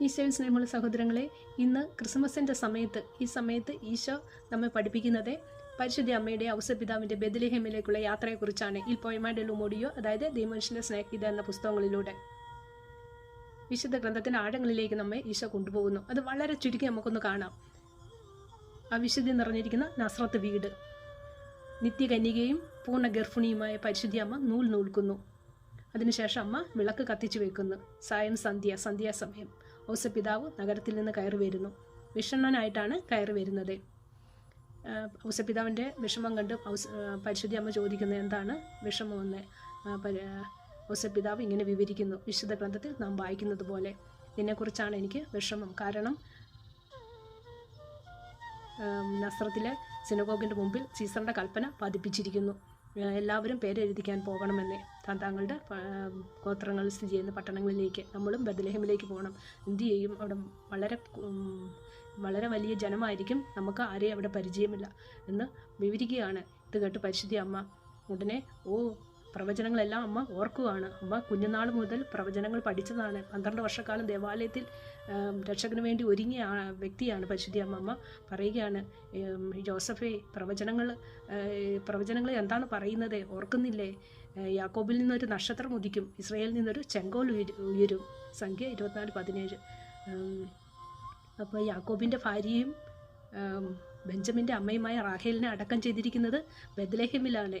ഈശോയിൽ സ്നേഹമുള്ള സഹോദരങ്ങളെ ഇന്ന് ക്രിസ്മസിന്റെ സമയത്ത് ഈ സമയത്ത് ഈശോ നമ്മെ പഠിപ്പിക്കുന്നത് പരിശുദ്ധ അമ്മയുടെ ഔസപിതാവിന്റെ ബദലിഹേമിലേക്കുള്ള യാത്രയെക്കുറിച്ചാണ്. ഇൽ പോയമായുടെ ലുമോഡിയോ അതായത് ദൈവമനുഷ്യന്റെ സ്നേഹിത എന്ന പുസ്തകങ്ങളിലൂടെ. വിശുദ്ധ ഗ്രന്ഥത്തിന്റെ ആഴങ്ങളിലേക്ക് നമ്മെ ഈശോ കൊണ്ടുപോകുന്നു. അത് വളരെ ചുരുക്കി നമുക്കൊന്ന് കാണാം. ആ വിശുദ്ധി നിറഞ്ഞിരിക്കുന്ന നസ്രത്ത് വീട്. നിത്യകന്യകയും പൂർണ ഗർഭിണിയുമായ പരിശുദ്ധി അമ്മ നൂൽ നൂൽക്കുന്നു. അതിനുശേഷം അമ്മ വിളക്ക് കത്തിച്ചു വെക്കുന്നു. സായം സന്ധ്യ സന്ധ്യാസമയം. ഔസപിതാവ് നഗരത്തിൽ നിന്ന് കയറി വരുന്നു. വിഷണ്ണനായിട്ടാണ് കയറി വരുന്നത്. ഔസ ഔസപിതാവിന്റെ വിഷമം കണ്ട് ഔസ് പരിശുദ്ധി അമ്മ ചോദിക്കുന്നത് എന്താണ് വിഷമമെന്ന് ഔസപിതാവ് ഇങ്ങനെ വിവരിക്കുന്നു. വിശുദ്ധ ഗ്രന്ഥത്തിൽ നാം വായിക്കുന്നത് പോലെ ഇതിനെക്കുറിച്ചാണ് എനിക്ക് വിഷമം. കാരണം നസ്രത്തിലെ സിനഗോഗിന്റെ മുമ്പിൽ സീസറിന്റെ കൽപ്പന പതിപ്പിച്ചിരിക്കുന്നു. എല്ലാവരും പേരെഴുതിക്കാൻ പോകണമെന്നേ താങ്കളുടെ ഗോത്രങ്ങൾ സ്ഥിതി ചെയ്യുന്ന പട്ടണങ്ങളിലേക്ക് നമ്മളും ബദലഹമിലേക്ക് പോകണം. എന്ത് ചെയ്യും? അവിടെ വളരെ വളരെ വലിയ ജനമായിരിക്കും. നമുക്ക് ആരെയും അവിടെ പരിചയമില്ല എന്ന് വിവരിക്കുകയാണ്. ഇത് കേട്ട് പരിശുദ്ധി അമ്മ ഉടനെ ഓ പ്രവചനങ്ങളെല്ലാം അമ്മ ഓർക്കുകയാണ്. അമ്മ കുഞ്ഞുനാൾ മുതൽ പ്രവചനങ്ങൾ പഠിച്ചതാണ്. പന്ത്രണ്ട് വർഷക്കാലം ദേവാലയത്തിൽ രക്ഷകന് വേണ്ടി ഒരുങ്ങിയ വ്യക്തിയാണ് പരിശുദ്ധി അമ്മമ്മ പറയുകയാണ് ജോസഫെ പ്രവചനങ്ങൾ പ്രവചനങ്ങൾ എന്താണ് പറയുന്നത്? ഓർക്കുന്നില്ലേ? യാക്കോബിൽ നിന്നൊരു നക്ഷത്രം ഉദിക്കും. ഇസ്രയേലിൽ നിന്നൊരു ചെങ്കോൽ ഉയരു- സംഖ്യ ഇരുപത്തിനാല് പതിനേഴ്. അപ്പോൾ യാക്കോബിന്റെ ഭാര്യയും ബെഞ്ചമിന്റെ അമ്മയുമായ റാഹേലിനെ അടക്കം ചെയ്തിരിക്കുന്നത് ബദ്ലേഹമിലാണ്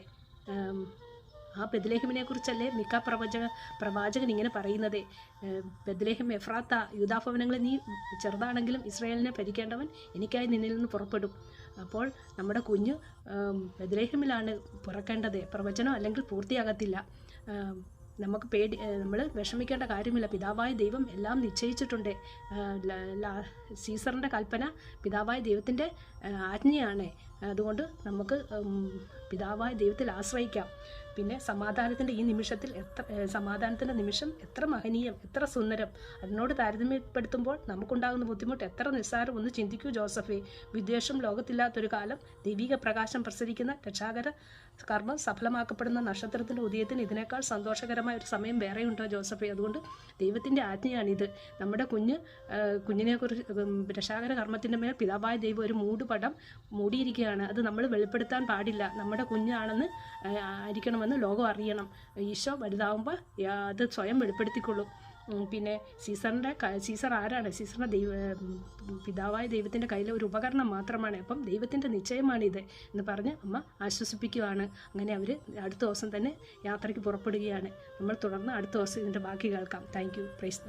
ആ ബദലേഹിമിനെ കുറിച്ചല്ലേ മിക്ക പ്രവചക പ്രവാചകൻ ഇങ്ങനെ പറയുന്നത്? ബദലേഹിം എഫ്രാത്ത യൂദാഭവനങ്ങളെ നീ ചെറുതാണെങ്കിലും ഇസ്രായേലിനെ ഭരിക്കേണ്ടവൻ എനിക്കായി നിന്നിൽ നിന്ന് പുറപ്പെടും. അപ്പോൾ നമ്മുടെ കുഞ്ഞ് ബദലേഹിമിലാണ് പുറക്കേണ്ടത്. പ്രവചനം അല്ലെങ്കിൽ പൂർത്തിയാകത്തില്ല. നമുക്ക് പേടി നമ്മൾ വിഷമിക്കേണ്ട കാര്യമില്ല. പിതാവായ ദൈവം എല്ലാം നിശ്ചയിച്ചിട്ടുണ്ട്. സീസറിന്റെ കൽപ്പന പിതാവായ ദൈവത്തിന്റെ ആജ്ഞയാണ്. അതുകൊണ്ട് നമുക്ക് പിതാവായ ദൈവത്തിൽ ആശ്രയിക്കാം. പിന്നെ സമാധാനത്തിന്റെ ഈ നിമിഷത്തിൽ എത്ര സമാധാനത്തിന്റെ നിമിഷം എത്ര മഹനീയം എത്ര സുന്ദരം. അതിനോട് താരതമ്യപ്പെടുത്തുമ്പോൾ നമുക്കുണ്ടാകുന്ന ബുദ്ധിമുട്ട് എത്ര നിസ്സാരം ഒന്ന് ചിന്തിക്കൂ ജോസഫേ. വിദ്വേഷം ലോകത്തില്ലാത്തൊരു കാലം ദൈവിക പ്രകാശം പ്രസരിക്കുന്ന രക്ഷാകര കർമ്മം സഫലമാക്കപ്പെടുന്ന നക്ഷത്രത്തിന്റെ ഉദയത്തിന് ഇതിനേക്കാൾ സന്തോഷകരമായ ഒരു സമയം വേറെയുണ്ടോ ജോസഫേ. അതുകൊണ്ട് ദൈവത്തിന്റെ ആജ്ഞയാണിത്. നമ്മുടെ കുഞ്ഞ് കുഞ്ഞിനെക്കുറിച്ച് രക്ഷാകര കർമ്മത്തിന്റെ മേൽ പിതാവായ ദൈവം ഒരു മൂടുപടം മൂടിയിരിക്കുകയാണ്. അത് നമ്മൾ വെളിപ്പെടുത്താൻ പാടില്ല. നമ്മുടെ കുഞ്ഞാണെന്ന് ആയിരിക്കണമെന്ന് ലോകം അറിയണം. ഈശോ വലുതാവുമ്പോൾ അത് സ്വയം വെളിപ്പെടുത്തിക്കൊള്ളും. പിന്നെ സീസറിന്റെ സീസർ ആരാണ്? സീസറിന്റെ ദൈവ പിതാവായ ദൈവത്തിന്റെ കയ്യിലെ ഒരു ഉപകരണം മാത്രമാണ്. അപ്പം ദൈവത്തിന്റെ നിശ്ചയമാണിത് എന്ന് പറഞ്ഞ് അമ്മ ആശ്വസിപ്പിക്കുകയാണ് അങ്ങനെ അവർ അടുത്ത ദിവസം തന്നെ യാത്രയ്ക്ക് പുറപ്പെടുകയാണ്. നമ്മൾ തുടർന്ന് അടുത്ത ദിവസം ഇതിന്റെ ബാക്കി കേൾക്കാം. Thank you. പ്രൈസ്